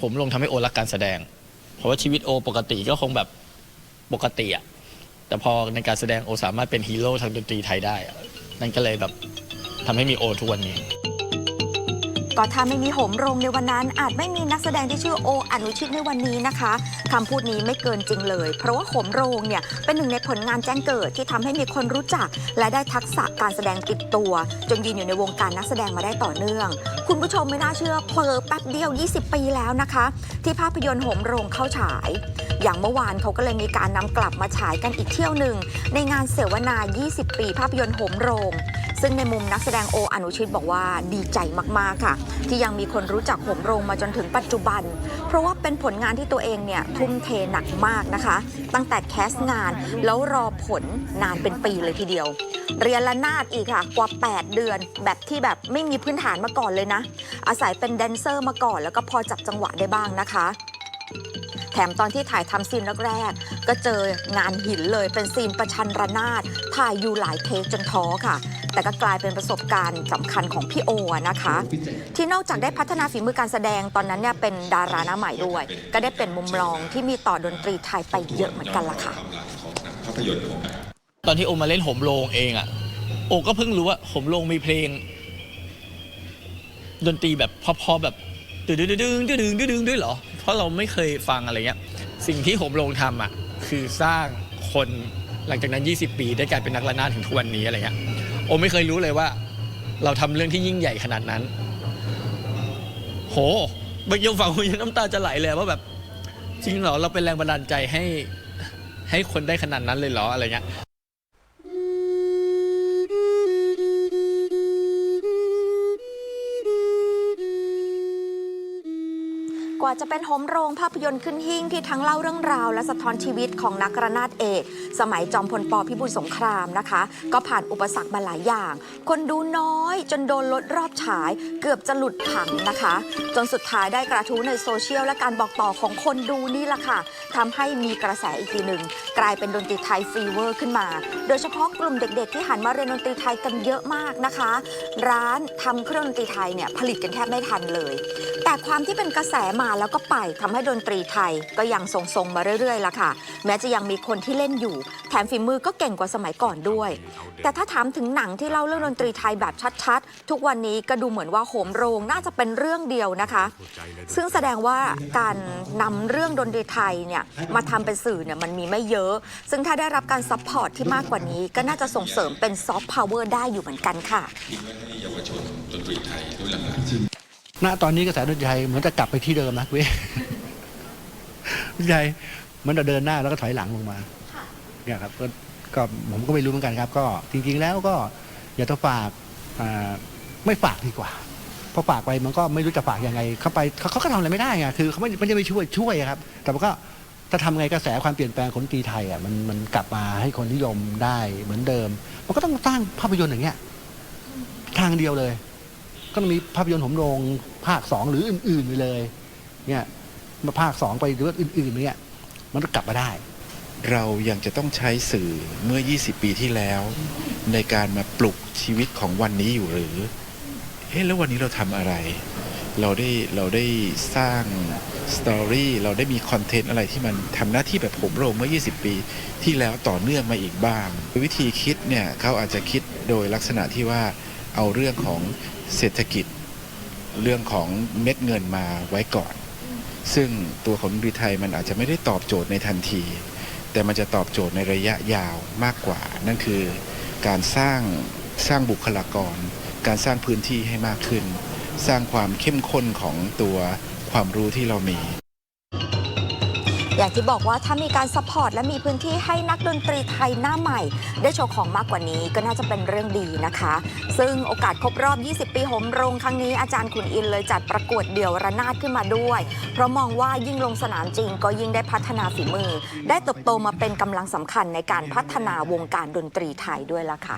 ผมลงทำให้โอรักการแสดง เพราะว่าชีวิตโอปกติก็คงแบบปกติอะแต่พอในการแสดงโอสามารถเป็นฮีโร่ทางดนตรีไทยได้ นั่นก็เลยแบบทำให้มีโอทุกวันนี้ ก็ถ้าไม่มีโหมโรงในวันนั้น อาจไม่มีนักแสดงที่ชื่อโออนุชิตในวันนี้นะคะคำพูดนี้ไม่เกินจริงเลย เพราะว่าโหมโรงเนี่ยเป็นหนึ่งในผลงานแจ้งเกิดที่ทำให้มีคนรู้จัก และได้ทักษะการแสดงติดตัว จนยืนอยู่ในวงการนักแสดงมาได้ต่อเนื่อง คุณผู้ชมไม่น่าเชื่อเพลอแป๊บเดียว 20 ปีแล้วนะคะ ที่ภาพยนตร์โหมโรงเข้าฉาย อย่างเมื่อวานเขาก็เลยมีการนำกลับมาฉายกันอีกเที่ยวหนึ่งในงานเสวนา 20 ปี ภาพยนตร์โหมโรง ซึ่งในมุมนักแสดงโออนุชิตบอกว่าดีใจมากๆค่ะ ที่ยังมีคนรู้จักโหมโรงมาจนถึงปัจจุบัน เพราะว่าเป็นผลงานที่ตัวเองเนี่ยทุ่มเทหนักมากนะคะ ตั้งแต่แคสต์งานแล้วรอผลนานเป็นปีเลยทีเดียว เรียนละนาดอีกค่ะกว่า 8 เดือน แบบที่แบบไม่มีพื้นฐานมาก่อนเลยนะ อาศัยเป็นแดนเซอร์มาก่อน แล้วก็พอจับจังหวะได้บ้างนะคะแถมตอนที่ถ่ายทำซีนแรกๆ ก็เจองานหินเลยเป็นซีนประชันระนาด ถ่ายอยู่หลายเทคจนท้อค่ะ แต่ก็กลายเป็นประสบการณ์สำคัญของพี่โออะนะคะ ที่นอกจากได้พัฒนาฝีมือการแสดงตอนนั้นเนี่ยเป็นดาราหน้าใหม่ด้วย ก็ได้เป็นมุมมองที่มีต่อดนตรีไทยไปเยอะเหมือนกันล่ะค่ะภาพยนตร์ของตอนที่โอมาเล่นโหมโรงเองอะโอก็เพิ่งรู้ว่าโหมโรงมีเพลง ดนตรีแบบพอๆแบบดึงดึงดึงดึงดึงดึงดึงด้วยเหรอ เพราะเราไม่เคยฟังอะไรเงี้ย สิ่งที่โหมโรงทำอะคือสร้างคนหลังจากนั้น 20 ปีได้กลายเป็นนักระนาดถึงทุกวันนี้อะไรเงี้ย โอไม่เคยรู้เลยว่า เราทำเรื่องที่ยิ่งใหญ่ขนาดนั้น โหบางยงฟังคุณยังน้ำตาจะไหลเลยว่าแบบจริงเหรอเราเป็นแรงบันดาลใจให้ให้คนได้ขนาดนั้นเลยเหรออะไรเงี้ย ว่าจะเป็นโหมโรงภาพยนตร์ขึ้นหิ่งที่ทั้งเล่าเรื่องราว และสะท้อนชีวิตของนักระนาดเอก สมัยจอมพลปพิบูลสงครามนะคะ ก็ผ่านอุปสรรคมาหลายอย่าง คนดูน้อยจนโดนลดรอบฉาย เกือบจะหลุดผังนะคะ จนสุดท้ายได้กระทู้ในโซเชียลและการบอกต่อของคนดูนี่แหละค่ะทำให้มีกระแสอีกทีหนึ่งกลายเป็นดนตรีไทยฟีเวอร์ขึ้นมา โดยเฉพาะกลุ่มเด็ก ๆ ที่หันมาเรียนดนตรีไทยกันเยอะมากนะคะ ร้านทำเครื่องดนตรีไทยเนี่ยผลิตกันแทบไม่ทันเลย แต่ความที่เป็นกระแสมาแล้วก็ไปทำให้ดนตรีไทยก็ยังทรงๆมาเรื่อยๆละค่ะ แม้จะยังมีคนที่เล่นอยู่ แถมฝีมือก็เก่งกว่าสมัยก่อนด้วย แต่ถ้าถามถึงหนังที่เล่าเรื่องดนตรีไทยแบบชัดๆ ทุกวันนี้ก็ดูเหมือนว่าโหมโรงน่าจะเป็นเรื่องเดียวนะคะ ซึ่งแสดงว่าการนำเรื่องดนตรีไทยเนี่ยมาทำเป็นสื่อเนี่ยมันมีไม่เยอะ ซึ่งถ้าได้รับการซัพพอร์ตที่มากกว่านี้ ก็น่าจะส่งเสริมเป็นซอฟต์พาวเวอร์ได้อยู่เหมือนกันค่ะ ทิ้งไว้ให้เยาวชนดนตรีไทยด้วยหลัง ณตอนนี้กระแสดนตรีไทยเหมือนจะกลับไปที่เดิมนะเว้ยดนตรีไทยเหมือนจะเดินหน้าแล้วก็ถอยหลังลงมาเนี่ยครับก็ก็ผมก็ไม่รู้เหมือนกันครับ ก็จริง ๆ แล้วก็อยากจะฝากอ่าไม่ฝากดีกว่าเพราะฝากไปมันก็ไม่รู้จะฝากยังไง เข้าไปเขาเขาก็ทำอะไรไม่ได้ไงคือเขาไม่ไม่ได้ไปช่วยช่วยอะครับ แต่มันก็จะทำไงกระแสความเปลี่ยนแปลงของดนตรีไทยอะมันมันกลับมาให้คนนิยมได้เหมือนเดิม มันก็ต้องสร้างภาพยนตร์อย่างเงี้ย ทางเดียวเลย ก็ต้องมีภาพยนตร์หมโรงภาคสองหรืออื่นๆไปเลยเนี่ยมาภาคสองไปหรือว่าอื่นๆเนี่ยมันก็กลับมาได้ เรายังจะต้องใช้สื่อเมื่อ 20 ปีที่แล้ว ในการมาปลุกชีวิตของวันนี้อยู่หรือเอ๊ะแล้ววันนี้เราทำอะไร เราได้เราได้สร้างสตอรี่เราได้มีคอนเทนต์อะไรที่มันทำหน้าที่แบบผมโรงเมื่อ 20 ปีที่แล้วต่อเนื่องมาอีกบ้าง วิธีคิดเนี่ยเขาอาจจะคิดโดยลักษณะที่ว่า เอาเรื่องของเศรษฐกิจ เรื่องของเม็ดเงินมาไว้ก่อน ซึ่งตัวของดนตรีไทยมันอาจจะไม่ได้ตอบโจทย์ในทันที แต่มันจะตอบโจทย์ในระยะยาวมากกว่า นั่นคือการสร้างสร้างบุคลากร การสร้างพื้นที่ให้มากขึ้น สร้างความเข้มข้นของตัวความรู้ที่เรามี อย่างที่บอกว่าถ้ามีการซัพพอร์ตและมีพื้นที่ให้นักดนตรีไทยหน้าใหม่ ได้โชว์ของมากกว่านี้ก็น่าจะเป็นเรื่องดีนะคะ ซึ่งโอกาสครบรอบ 20 ปีโหมโรงครั้งนี้อาจารย์ขุนอินเลยจัดประกวดเดี่ยวระนาดขึ้นมาด้วย เพราะมองว่ายิ่งลงสนามจริงก็ยิ่งได้พัฒนาฝีมือ ได้เติบโตมาเป็นกำลังสำคัญในการพัฒนาวงการดนตรีไทยด้วยละค่ะ